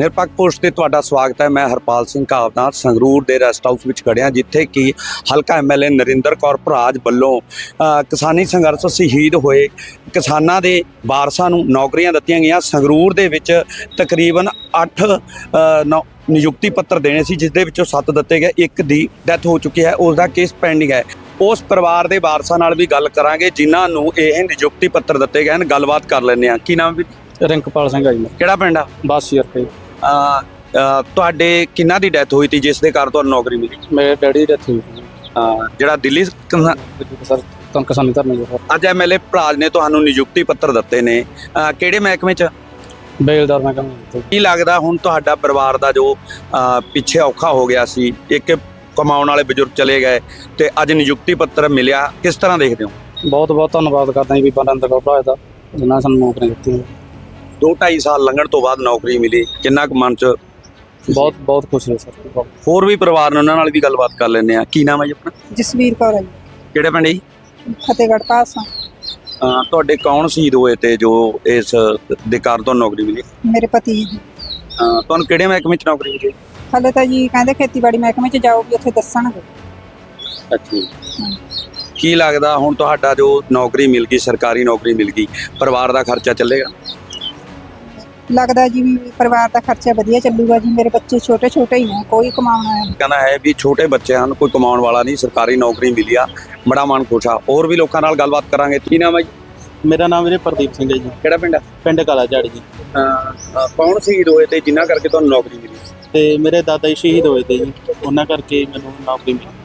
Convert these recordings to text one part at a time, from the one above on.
ਨਿਰਪੱਖ ਪੋਸਟ ਤੇ ਤੁਹਾਡਾ ਸਵਾਗਤ ਹੈ। ਮੈਂ ਹਰਪਾਲ ਸਿੰਘ ਕਾਵਦਾਰ ਸੰਗਰੂਰ ਦੇ ਰੈਸਟ ਹਾਊਸ ਵਿੱਚ ਖੜਿਆ ਜਿੱਥੇ ਕਿ ਹਲਕਾ ਐਮਐਲਏ ਨਰਿੰਦਰ ਕੌਰ ਭਰਾਜ ਵੱਲੋਂ ਕਿਸਾਨੀ ਸੰਘਰਸ਼ ਸ਼ਹੀਦ ਹੋਏ ਕਿਸਾਨਾਂ ਦੇ ਵਾਰਸਾਂ ਨੂੰ ਨੌਕਰੀਆਂ ਦਿੱਤੀਆਂ ਗਈਆਂ। ਸੰਗਰੂਰ ਦੇ ਵਿੱਚ ਤਕਰੀਬਨ 8 ਨਿਯੁਕਤੀ ਪੱਤਰ ਦੇਣੇ ਸੀ ਜਿਸ ਦੇ ਵਿੱਚੋਂ 7 ਦਿੱਤੇ ਗਏ ਇੱਕ ਦੀ ਡੈਥ ਹੋ ਚੁੱਕੀ ਹੈ ਉਸ ਦਾ ਕੇਸ ਪੈਂਡਿੰਗ ਹੈ। ਉਸ ਪਰਿਵਾਰ ਦੇ ਵਾਰਸਾਂ ਨਾਲ ਵੀ ਗੱਲ ਕਰਾਂਗੇ ਜਿਨ੍ਹਾਂ ਨੂੰ ਇਹ ਨਿਯੁਕਤੀ ਪੱਤਰ ਦਿੱਤੇ ਗਏ ਹਨ। ਗੱਲਬਾਤ ਕਰ ਲੈਂਦੇ ਹਾਂ। ਕੀ ਨਾਮ ਵੀ ਰਿੰਕਪਾਲ ਸਿੰਘ ਆ ਜੀ ਕਿਹੜਾ ਪਿੰਡ ਆ? ਬਸ ਯਾਰ ਤੁਹਾਡੇ ਕਿੰਨਾ ਦੀ ਡੈਥ ਹੋਈ ਸੀ ਜਿਸ ਦੇ ਕਾਰਨ ਤੁਹਾਨੂੰ ਨੌਕਰੀ ਮਿਲੀ? ਮੇਰੇ ਡੈਡੀ ਦੀ ਡੈਥ ਹੋਈ ਸੀ। ਜਿਹੜਾ ਦਿੱਲੀ ਸਰ ਤਾਂ ਕਿਸਾਨੀ ਧਰਨੇ ਜੋ ਅੱਜ ਐਮਐਲਏ ਭਰਾਜ ਨੇ ਤੁਹਾਨੂੰ ਨਿਯੁਕਤੀ ਪੱਤਰ ਦਿੱਤੇ ਨੇ। ਕਿਹੜੇ ਮਹਿਕਮੇ 'ਚ? ਬੇਲਦਾਰ ਮੈਂ ਕੀਤਾ ਕੀ ਲੱਗਦਾ ਹੁਣ ਤੁਹਾਡਾ ਪਰਿਵਾਰ ਦਾ ਜੋ ਪਿੱਛੇ ਔਖਾ ਹੋ ਗਿਆ ਸੀ ਇੱਕ ਕਮਾਉਣ ਵਾਲੇ ਬਜ਼ੁਰਗ ਚਲੇ ਗਏ ਤੇ ਅੱਜ ਨਿਯੁਕਤੀ ਪੱਤਰ ਮਿਲਿਆ ਕਿਸ ਤਰ੍ਹਾਂ ਦੇਖਦੇ ਹੋ? ਬਹੁਤ ਬਹੁਤ ਧੰਨਵਾਦ ਕਰਦਾ ਜੀ ਬੀਬਾ ਨੰਦ ਕੌਰ ਭਰਾ ਦਾ ਜਿਨ੍ਹਾਂ ਨੇ ਸਾਨੂੰ ਨੌਕਰੀ ਦਿੱਤੀ ਹੈ। 2.5 ਸਾਲ ਲੰਘਣ ਤੋਂ ਬਾਅਦ ਨੌਕਰੀ ਮਿਲੀ। ਕਿੰਨਾ ਕੁ ਮਨ 'ਚ ਬਹੁਤ ਬਹੁਤ ਖੁਸ਼ੀ ਹੈ ਸਰ। ਬਹੁਤ। ਹੋਰ ਵੀ ਪਰਿਵਾਰ ਨੇ ਉਹਨਾਂ ਨਾਲ ਵੀ ਗੱਲਬਾਤ ਕਰ ਲੈਂਦੇ ਆ। ਕੀ ਨਾਮ ਹੈ ਜੀ ਆਪਣਾ? ਜਸਵੀਰ ਕੌਰ ਹੈ ਜੀ, ਕਿਹੜੇ ਪਿੰਡ ਜੀ? ਫਤਿਹਗੜ੍ਹ ਪਾਸੋਂ ਅ, ਤੁਹਾਡੇ ਕੌਣ ਸ਼ਹੀਦ ਹੋਏ ਤੇ ਜੋ ਇਸ ਦੇ ਕਾਰਨ ਤੁਹਾਨੂੰ ਨੌਕਰੀ ਮਿਲੀ? ਮੇਰੇ ਪਤੀ ਜੀ। ਤੁਹਾਨੂੰ ਕਿਹੜੇ ਮਹਿਕਮੇ 'ਚ ਨੌਕਰੀ ਮਿਲੀ? ਹਲੇ ਤਾਂ ਜੀ ਕਹਿੰਦੇ ਖੇਤੀਬਾੜੀ ਮਹਿਕਮੇ 'ਚ ਜਾਓਗੇ ਉੱਥੇ ਦੱਸਣਗੇ। ਅੱਛਾ ਕੀ ਲੱਗਦਾ ਹੁਣ ਤੁਹਾਡਾ ਜੋ ਨੌਕਰੀ ਮਿਲ ਗਈ ਸਰਕਾਰੀ ਨੌਕਰੀ ਮਿਲ ਗਈ ਪਰਿਵਾਰ ਦਾ ਖਰਚਾ ਚੱਲੇਗਾ? ਲੱਗਦਾ ਜੀ ਵੀ ਪਰਿਵਾਰ ਦਾ ਖਰਚਾ ਵਧੀਆ ਚੱਲੂਗਾ ਜੀ ਮੇਰੇ ਬੱਚੇ ਛੋਟੇ ਛੋਟੇ ਹੀ ਨੇ ਕੋਈ ਕਮਾਉਣਾ ਹੈ ਕਹਿੰਦਾ ਹੈ ਵੀ ਛੋਟੇ ਬੱਚੇ ਹਨ ਕੋਈ ਕਮਾਉਣ ਵਾਲਾ ਨਹੀਂ ਸਰਕਾਰੀ ਨੌਕਰੀ ਮਿਲੀ ਆ ਬੜਾ ਮਨ ਖੁਸ਼ ਆ। ਹੋਰ ਵੀ ਲੋਕਾਂ ਨਾਲ ਗੱਲਬਾਤ ਕਰਾਂਗੇ। ਕੀ ਨਾਮ ਹੈ ਜੀ? ਮੇਰਾ ਨਾਮ ਵੀਰੇ ਪ੍ਰਦੀਪ ਸਿੰਘ ਹੈ ਜੀ। ਕਿਹੜਾ ਪਿੰਡ ਆ ਪਿੰਡ ਕਾਲਾ ਝਾੜੀ ਜੀ ਕੌਣ ਸ਼ਹੀਦ ਹੋਏ ਤੇ ਜਿਨ੍ਹਾਂ ਕਰਕੇ ਤੁਹਾਨੂੰ ਨੌਕਰੀ ਮਿਲੀ? ਤੇ ਮੇਰੇ ਦਾਦਾ ਜੀ ਸ਼ਹੀਦ ਹੋਏ ਤੇ ਜੀ ਉਹਨਾਂ ਕਰਕੇ ਮੈਨੂੰ ਨੌਕਰੀ ਮਿਲੀ।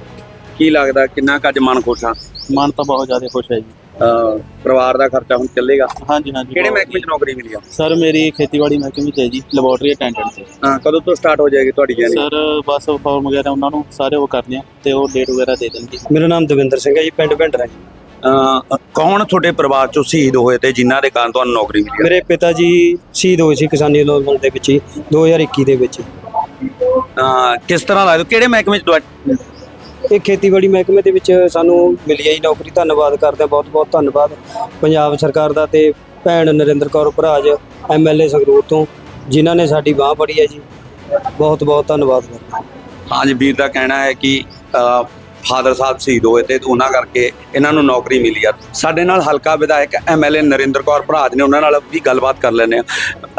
ਕੀ ਲੱਗਦਾ ਕਿੰਨਾ ਕੁ ਅੱਜ ਮਨ ਖੁਸ਼ ਆ? ਮਨ ਤਾਂ ਬਹੁਤ ਜ਼ਿਆਦਾ ਖੁਸ਼ ਹੈ ਜੀ। ਪਰਿਵਾਰ ਦਾ ਖਰਚਾ ਹੁਣ ਚੱਲੇਗਾ। ਹਾਂਜੀ ਹਾਂਜੀ। ਕਿਹੜੇ ਮਹਿਕਮੇ 'ਚ ਨੌਕਰੀ ਮਿਲੀ ਆ? ਸਰ ਮੇਰੀ ਖੇਤੀਬਾੜੀ ਮਹਿਕਮੇ ਵਿੱਚ ਹੈ ਜੀ ਲੈਬੋਰਟਰੀ ਅਟੈਂਡੈਂਟ ਤੇ ਹਾਂ, ਕਦੋਂ ਤੋਂ ਸਟਾਰਟ ਹੋ ਜਾਏਗੀ ਤੁਹਾਡੀ ਜਰਨੀ ਸਰ ਬਸ ਫਾਰਮ ਵਗੈਰਾ ਉਹਨਾਂ ਨੂੰ ਸਾਰੇ ਉਹ ਕਰਦੇ ਆ ਤੇ ਉਹ ਡੇਟ ਵਗੈਰਾ ਦੇ ਦੇਣਗੇ। ਮੇਰਾ ਨਾਮ ਦਵਿੰਦਰ ਸਿੰਘ ਹੈ ਜੀ ਪਿੰਡ ਭਿੰਡਰਾ ਜੀ। ਅਹ ਕੌਣ ਤੁਹਾਡੇ ਪਰਿਵਾਰ 'ਚੋਂ ਸ਼ਹੀਦ ਹੋਏ ਤੇ ਜਿਨ੍ਹਾਂ ਦੇ ਕਾਰਨ ਤੁਹਾਨੂੰ ਨੌਕਰੀ ਮਿਲੀ? ਮੇਰੇ ਪਿਤਾ ਜੀ ਸ਼ਹੀਦ ਹੋਏ ਸੀ ਕਿਸਾਨੀ ਅੰਦੋਲਨ ਦੇ ਵਿੱਚ ਹੀ 2021 ਦੇ ਵਿੱਚ। ਕਿਸ ਤਰ੍ਹਾਂ ਲੱਗਦਾ ਕਿਹੜੇ ਮਹਿਕਮੇ 'ਚ ਇਹ ਖੇਤੀਬਾੜੀ ਮਹਿਕਮੇ ਦੇ ਵਿੱਚ ਸਾਨੂੰ ਮਿਲੀ ਹੈ ਜੀ ਨੌਕਰੀ, ਧੰਨਵਾਦ ਕਰਦੇ ਹਾਂ, ਬਹੁਤ ਬਹੁਤ ਧੰਨਵਾਦ। ਪੰਜਾਬ ਸਰਕਾਰ ਦਾ ਤੇ ਭੈਣ ਨਰਿੰਦਰ ਕੌਰ ਭਰਾਜ ਐਮਐਲਏ ਸੰਗਰੂਰ ਤੋਂ, ਜਿਨ੍ਹਾਂ ਨੇ ਸਾਡੀ ਬਾਹ ਫੜੀ ਹੈ ਜੀ। ਬਹੁਤ ਬਹੁਤ ਧੰਨਵਾਦ ਕਰਦੇ ਹਾਂ। ਹਾਂਜੀ, ਵੀਰ ਦਾ ਕਹਿਣਾ ਹੈ ਕਿ ਫਾਦਰ ਸਾਹਿਬ ਸ਼ਹੀਦ ਹੋਏ ਤੇ ਉਹਨਾਂ ਕਰਕੇ ਇਹਨਾਂ ਨੂੰ ਨੌਕਰੀ ਮਿਲੀ ਆ। ਸਾਡੇ ਨਾਲ ਹਲਕਾ ਵਿਧਾਇਕ ਐਮਐਲਏ ਨਰਿੰਦਰ ਕੌਰ ਭਰਾਜ ਨੇ ਉਹਨਾਂ ਨਾਲ ਵੀ ਗੱਲਬਾਤ ਕਰ ਲੈਂਦੇ ਆ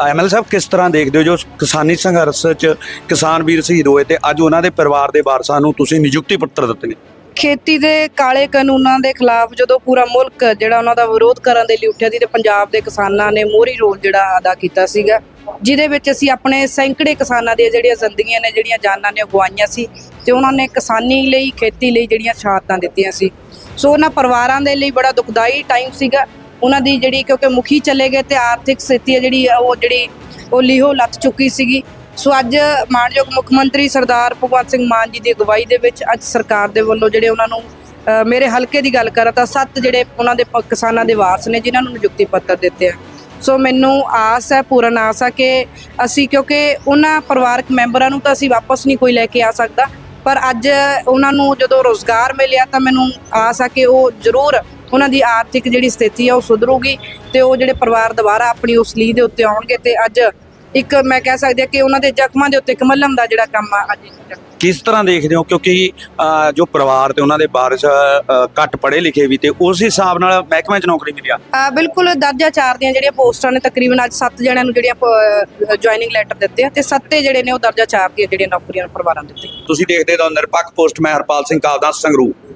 ਐਮਐਲਏ ਸਾਹਿਬ, ਕਿਸ ਤਰ੍ਹਾਂ ਦੇਖਦੇ ਹੋ ਜੋ ਕਿਸਾਨੀ ਸੰਘਰਸ਼ 'ਚ ਕਿਸਾਨ ਵੀਰ ਸ਼ਹੀਦ ਹੋਏ ਤੇ ਅੱਜ ਉਹਨਾਂ ਦੇ ਪਰਿਵਾਰ ਦੇ ਵਾਰਸਾਂ ਨੂੰ ਤੁਸੀਂ ਨਿਯੁਕਤੀ ਪੱਤਰ ਦਿੱਤੇ ਨੇ? ਖੇਤੀ ਦੇ ਕਾਲੇ ਕਾਨੂੰਨਾਂ ਦੇ ਖਿਲਾਫ ਜਦੋਂ ਪੂਰਾ ਮੁਲਕ ਜਿਹੜਾ ਉਹਨਾਂ ਦਾ ਵਿਰੋਧ ਕਰਨ ਦੇ ਲਈ ਉੱਠਿਆ ਸੀ ਤੇ ਪੰਜਾਬ ਦੇ ਕਿਸਾਨਾਂ ਨੇ ਮੋਹਰੀ ਰੋਲ ਜਿਹੜਾ ਅਦਾ ਕੀਤਾ ਸੀਗਾ, ਜਿਹਦੇ ਵਿੱਚ ਅਸੀਂ ਆਪਣੇ ਸੈਂਕੜੇ ਕਿਸਾਨਾਂ ਦੀਆਂ ਜਿਹੜੀਆਂ ਜ਼ਿੰਦਗੀਆਂ ਨੇ, ਜਿਹੜੀਆਂ ਜਾਨਾਂ ਨੇ ਉਹ ਗਵਾਈਆਂ ਸੀ ਤੇ ਉਹਨਾਂ ਨੇ ਕਿਸਾਨੀ ਲਈ, ਖੇਤੀ ਲਈ ਜਿਹੜੀਆਂ ਸ਼ਹਾਦਤਾਂ ਦਿੱਤੀਆਂ ਸੀ। ਸੋ ਉਹਨਾਂ ਪਰਿਵਾਰਾਂ ਦੇ ਲਈ ਬੜਾ ਦੁਖਦਾਈ ਟਾਈਮ ਸੀਗਾ। ਉਹਨਾਂ ਦੀ ਜਿਹੜੀ ਕਿਉਂਕਿ ਮੁਖੀ ਚਲੇ ਗਏ ਤੇ ਆਰਥਿਕ ਸਥਿਤੀ ਹੈ ਜਿਹੜੀ ਉਹ ਜਿਹੜੀ ਉਹ ਲੀਹੋ ਲੱਥ ਚੁੱਕੀ ਸੀਗੀ। ਸੋ ਅੱਜ ਮਾਨਯੋਗ ਮੁੱਖ ਮੰਤਰੀ ਸਰਦਾਰ ਭਗਵੰਤ ਸਿੰਘ ਮਾਨ ਜੀ ਦੀ ਅਗਵਾਈ ਦੇ ਵਿੱਚ ਅੱਜ ਸਰਕਾਰ ਦੇ ਵੱਲੋਂ ਜਿਹੜੇ ਉਹਨਾਂ ਨੂੰ ਮੇਰੇ ਹਲਕੇ ਦੀ ਗੱਲ ਕਰਾਂ ਤਾਂ ਸੱਤ ਜਿਹੜੇ ਉਹਨਾਂ ਦੇ ਕਿਸਾਨਾਂ ਦੇ ਵਾਰਸ ਨੇ ਜਿਨ੍ਹਾਂ ਨੂੰ ਨਿਯੁਕਤੀ ਪੱਤਰ ਦਿੱਤੇ ਆ। ਸੋ ਮੈਨੂੰ ਆਸ ਹੈ, ਪੂਰਨ ਆਸ ਹੈ ਕਿ ਅਸੀਂ ਕਿਉਂਕਿ ਉਹਨਾਂ ਪਰਿਵਾਰਕ ਮੈਂਬਰਾਂ ਨੂੰ ਤਾਂ ਅਸੀਂ ਵਾਪਸ ਨਹੀਂ ਕੋਈ ਲੈ ਕੇ ਆ ਸਕਦਾ, ਪਰ ਅੱਜ ਉਹਨਾਂ ਨੂੰ ਜਦੋਂ ਰੋਜ਼ਗਾਰ ਮਿਲਿਆ ਤਾਂ ਮੈਨੂੰ ਆਸ ਹੈ ਕਿ ਉਹ ਜ਼ਰੂਰ ਉਹਨਾਂ ਦੀ ਆਰਥਿਕ ਜਿਹੜੀ ਸਥਿਤੀ ਆ ਉਹ ਸੁਧਰੂਗੀ ਤੇ ਉਹ ਜਿਹੜੇ ਪਰਿਵਾਰ ਦੁਬਾਰਾ ਆਪਣੀ ਉਸ ਲੀਹ ਦੇ ਉੱਤੇ ਆਉਣਗੇ ਤੇ ਅੱਜ ਇੱਕ ਮੈਂ ਕਹਿ ਸਕਦੀ ਹਾਂ ਕਿ ਉਹਨਾਂ ਦੇ ਜ਼ਖਮਾਂ ਦੇ ਉੱਤੇ ਇੱਕ ਮੱਲਮ ਦਾ ਜਿਹੜਾ ਕੰਮ ਆ ਅੱਜ ਕਿਸ ਤਰ੍ਹਾਂ ਦੇਖਦੇ ਹੋ? ਕਿਉਂਕਿ ਜੋ ਪਰਿਵਾਰ ਤੇ ਉਹਨਾਂ ਦੇ ਵਾਰਸ ਅਹ, ਘੱਟ ਪੜ੍ਹੇ ਲਿਖੇ ਵੀ ਤੇ ਉਸ ਹਿਸਾਬ ਨਾਲ ਮਹਿਕਮੇ 'ਚ ਨੌਕਰੀ ਮਿਲੀ ਆ? ਆ ਬਿਲਕੁਲ ਦਰਜਾ 4 ਦੀਆਂ ਜਿਹੜੀਆਂ ਪੋਸਟਾਂ ਨੇ ਤਕਰੀਬਨ ਅੱਜ 7 ਜਣਿਆਂ ਨੂੰ ਜਿਹੜੀਆਂ ਜੁਆਇਨਿੰਗ ਲੈਟਰ ਦਿੱਤੇ ਆ ਤੇ ਸੱਤੇ ਜਿਹੜੇ ਨੇ ਉਹ ਦਰਜਾ 4 ਦੀਆਂ ਜਿਹੜੀਆਂ ਨੌਕਰੀਆਂ ਪਰਿਵਾਰਾਂ ਨੂੰ ਦਿੱਤੇ ਤੁਸੀਂ ਦੇਖਦੇ ਹੋ ਨਿਰਪੱਖ ਪੋਸਟ ਮੈਂ ਹਰਪਾਲ ਸਿੰਘ ਕਾਲਦਾਸ ਸੰਗਰੂ